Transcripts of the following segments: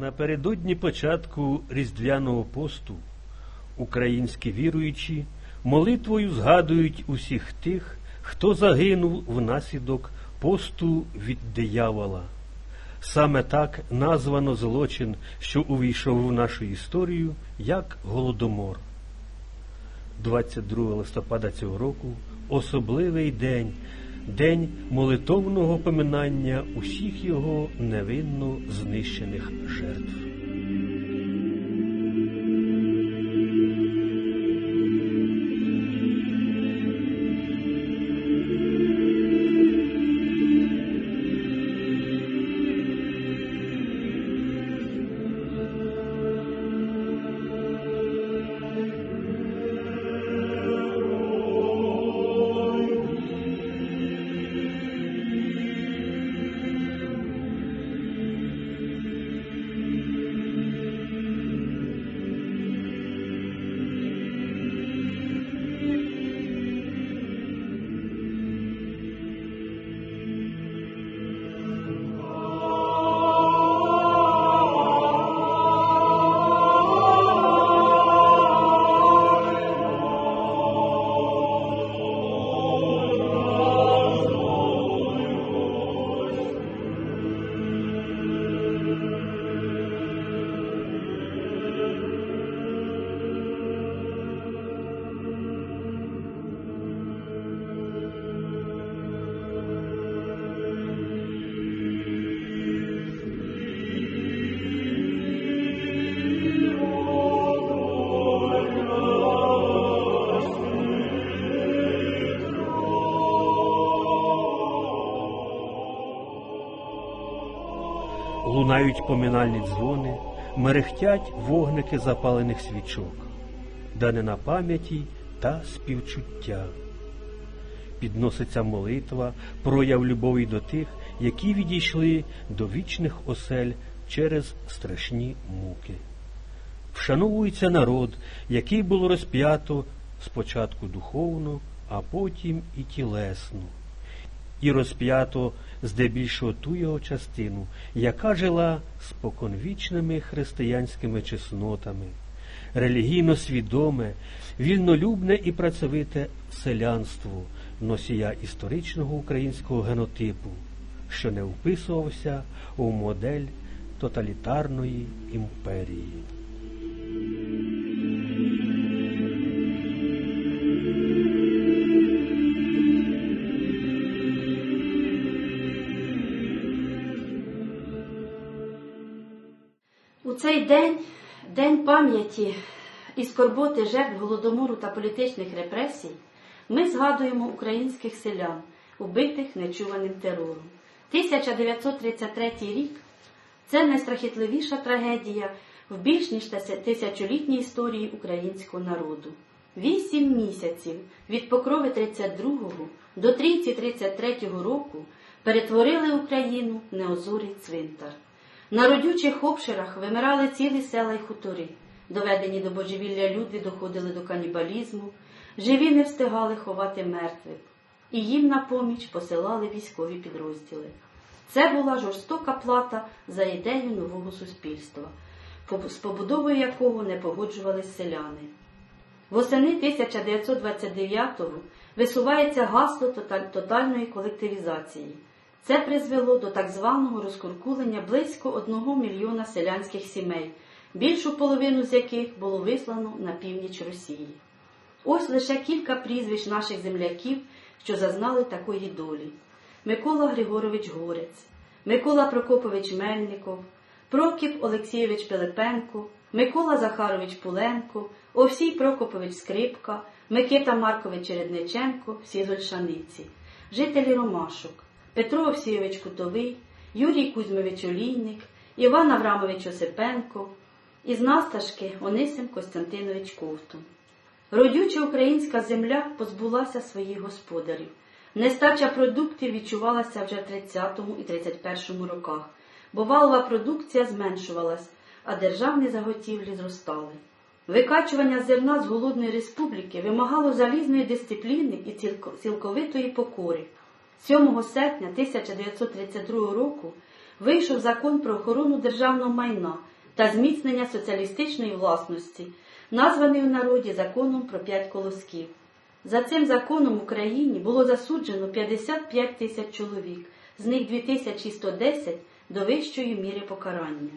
Напередодні початку Різдвяного посту українські віруючі молитвою згадують усіх тих, хто загинув внаслідок посту від диявола. Саме так названо злочин, що увійшов в нашу історію як Голодомор. 22 листопада цього року особливий день, день молитовного поминання усіх його невинно знищених жертв. Лунають поминальні дзвони, мерехтять вогники запалених свічок, данина пам'яті та співчуття. Підноситься молитва, прояв любові до тих, які відійшли до вічних осель через страшні муки. Вшановується народ, який було розп'ято спочатку духовно, а потім і тілесно і розп'ято здебільшого ту його частину, яка жила споконвічними християнськими чеснотами, релігійно свідоме, вільнолюбне і працьовите селянство, носія історичного українського генотипу, що не вписувався у модель тоталітарної імперії. Цей день, день пам'яті і скорботи жертв голодомору та політичних репресій, ми згадуємо українських селян, убитих нечуваним терором. 1933 рік це найстрахітливіша трагедія в більш ніж тисячолітній історії українського народу. Вісім місяців від покрови 32-го до трійці 33-го року перетворили Україну в неозорий цвинтар. На родючих обширах вимирали цілі села й хутори, доведені до божевілля люди доходили до канібалізму, живі не встигали ховати мертвих, і їм на поміч посилали військові підрозділи. Це була жорстока плата за ідею нового суспільства, з побудовою якого не погоджувались селяни. Восени 1929-го висувається гасло тотальної колективізації. Це призвело до так званого розкуркулення близько одного мільйона селянських сімей, більшу половину з яких було вислано на північ Росії. Ось лише кілька прізвищ наших земляків, що зазнали такої долі: Микола Григорович Горець, Микола Прокопович Мельников, Прокіп Олексійович Пилипенко, Микола Захарович Пуленко, Овсій Прокопович Скрипка, Микита Маркович Чередниченко, всі з Ольшаниці, жителі Ромашок. Петро Овсійович Кутовий, Юрій Кузьмович Олійник, Іван Аврамович Осипенко, із Насташки Онисим Костянтинович Ковтун. Родюча українська земля позбулася своїх господарів. Нестача продуктів відчувалася вже в 30 і 31 роках, бо валова продукція зменшувалась, а державні заготівлі зростали. Викачування зерна з голодної республіки вимагало залізної дисципліни і цілковитої покори. 7 серпня 1932 року вийшов закон про охорону державного майна та зміцнення соціалістичної власності, названий у народі законом про п'ять колосків. За цим законом в Україні було засуджено 55 тисяч чоловік, з них 2110 до вищої міри покарання.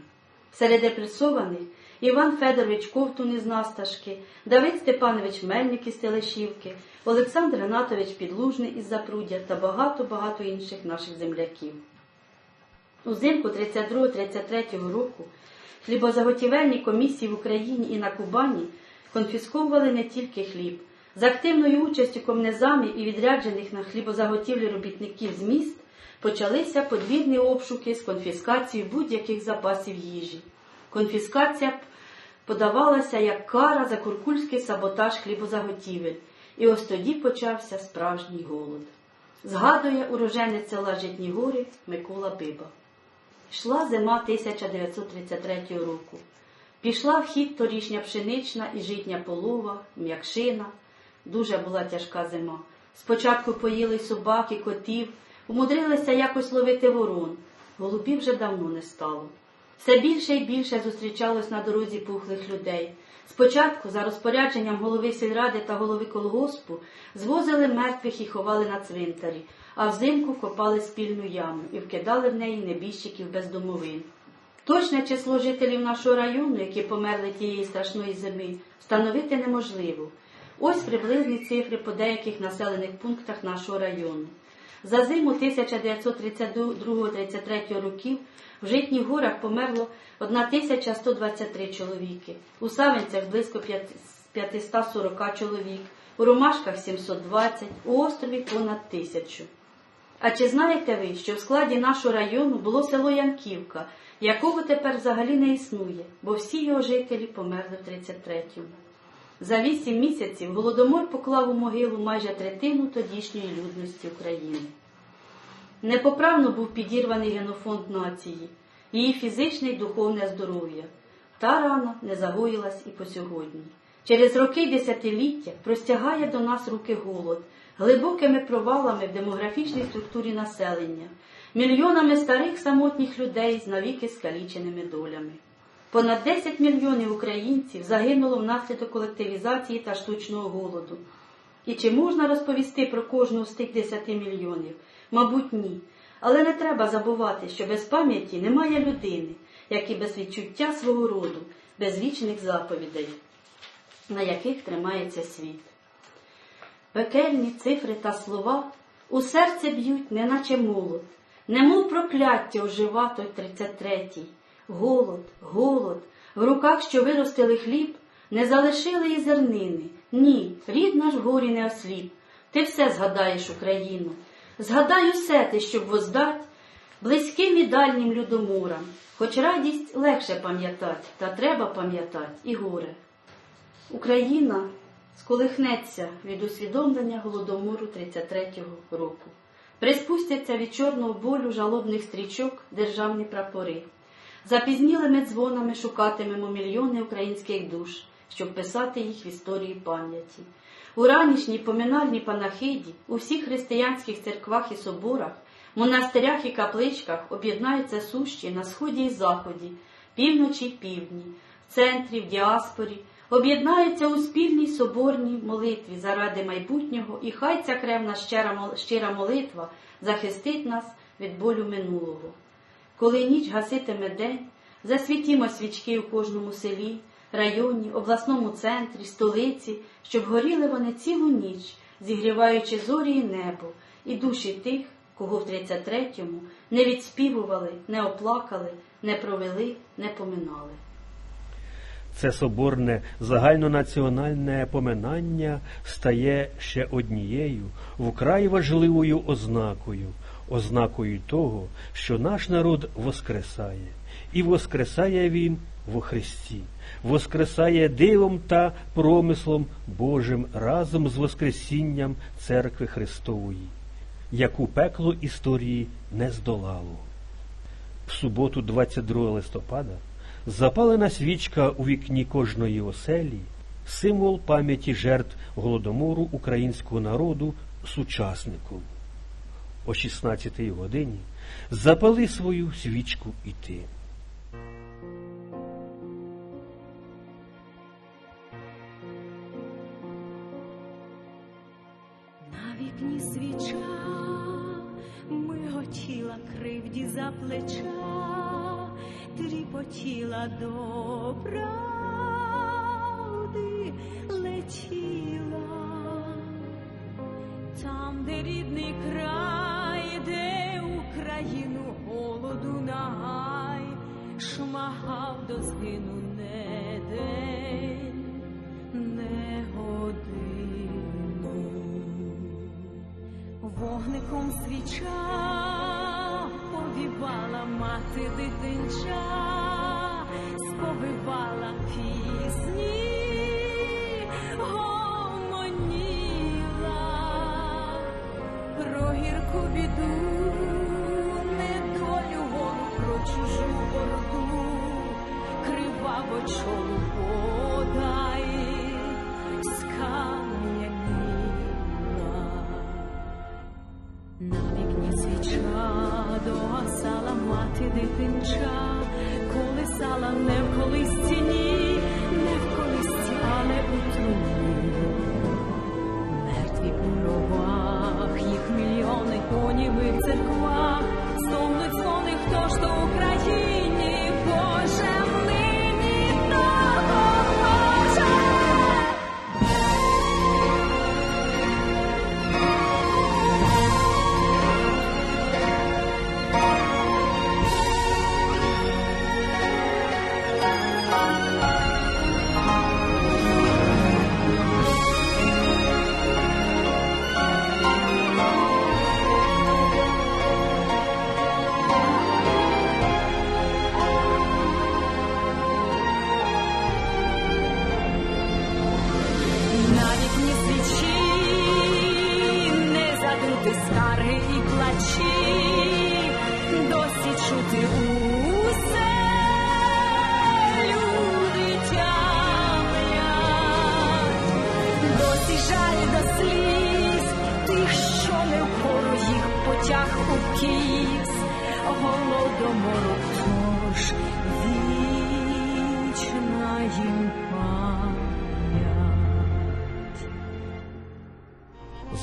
Серед репресованих Іван Федорович Ковтун із Насташки, Давид Степанович Мельник із Телешівки, Олександр Гнатович Підлужний із Запруддя та багато-багато інших наших земляків. Узимку 32-33 року хлібозаготівельні комісії в Україні і на Кубані конфісковували не тільки хліб. З активною участю комнезамів і відряджених на хлібозаготівлі робітників з міст почалися подвірні обшуки з конфіскацією будь-яких запасів їжі. Конфіскація подавалася як кара за куркульський саботаж хлібозаготівель, і ось тоді почався справжній голод. Згадує уроженець села Житні Гори Микола Биба. Йшла зима 1933 року. Пішла в хід торішня пшенична і житня полова, м'якшина. Дуже була тяжка зима. Спочатку поїли собаки, котів, умудрилися якось ловити ворон. Голубів вже давно не стало. Все більше і більше зустрічалось на дорозі пухлих людей. Спочатку, за розпорядженням голови сільради та голови колгоспу, звозили мертвих і ховали на цвинтарі, а взимку копали спільну яму і вкидали в неї небіжчиків без домовин. Точне число жителів нашого району, які померли тієї страшної зими, встановити неможливо. Ось приблизні цифри по деяких населених пунктах нашого району. За зиму 1932-33 років в Житніх горах померло 1123 чоловіки, у Савинцях близько 540 чоловік, у Ромашках 720, у острові понад тисячу. А чи знаєте ви, що в складі нашого району було село Янківка, якого тепер взагалі не існує, бо всі його жителі померли в 33-му. За вісім місяців Голодомор поклав у могилу майже третину тодішньої людності України. Непоправно був підірваний генофонд нації, її фізичне і духовне здоров'я. Та рана не загоїлась і по сьогодні. Через роки десятиліття простягає до нас руки голод, глибокими провалами в демографічній структурі населення, мільйонами старих самотніх людей з навіки скаліченими долями. Понад 10 мільйонів українців загинуло внаслідок колективізації та штучного голоду. І чи можна розповісти про кожного з тих 10 мільйонів? Мабуть, ні. Але не треба забувати, що без пам'яті немає людини, як і без відчуття свого роду, без вічних заповідей, на яких тримається світ. Пекельні цифри та слова у серце б'ють, неначе молот, немов прокляття ожива той 33-й. Голод, голод, в руках, що виростили хліб, не залишили і зернини. Ні, рід наш горі не осліп. Ти все згадаєш Україну. Згадай усе ти, щоб воздать близьким і дальнім людомурам, хоч радість легше пам'ятать, та треба пам'ятать і горе. Україна сколихнеться від усвідомлення голодомору 33-го року. Приспустяться від чорного болю жалобних стрічок державні прапори. Запізнілими дзвонами шукатимемо мільйони українських душ, щоб писати їх в історії пам'яті. У ранішній поминальній панахиді у всіх християнських церквах і соборах, монастирях і капличках об'єднаються сущі на сході і заході, півночі й півдні, в центрі, в діаспорі, об'єднаються у спільній соборній молитві заради майбутнього, і хай ця кревна щира молитва захистить нас від болю минулого. Коли ніч гаситиме день, засвітімо свічки у кожному селі, районі, обласному центрі, столиці, щоб горіли вони цілу ніч, зігріваючи зорі і небо, і душі тих, кого в 33-му не відспівували, не оплакали, не провели, не поминали. Це соборне загальнонаціональне поминання стає ще однією вкрай важливою ознакою, ознакою того, що наш народ воскресає, і воскресає він во Христі, воскресає дивом та промислом Божим разом з Воскресінням Церкви Христової, яку пекло історії не здолало. В суботу, 22 листопада, запалена свічка у вікні кожної оселі, символ пам'яті жертв голодомору українського народу сучасником. О 16-й годині Запали свою свічку і ти. На вікні свіча миготіла кривді за плеча, тріпотіла до до згину не день, не годину. Вогником свіча повівала мати дитинча, сповивала пісні, біду, недолю гору, про чужу бороду, криваво чолу подай, скам'яніла. На вікні свіча сала мати дитинча, коли сала не в колисці, ні, не в колисці, але у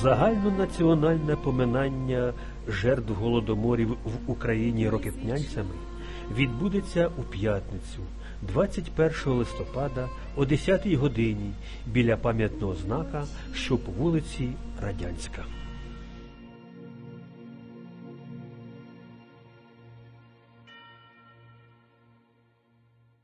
Загальнонаціональне поминання жертв голодоморів в Україні рокетнянцями відбудеться у п'ятницю, 21 листопада о 10 годині біля пам'ятного знака, що по вулиці Радянська.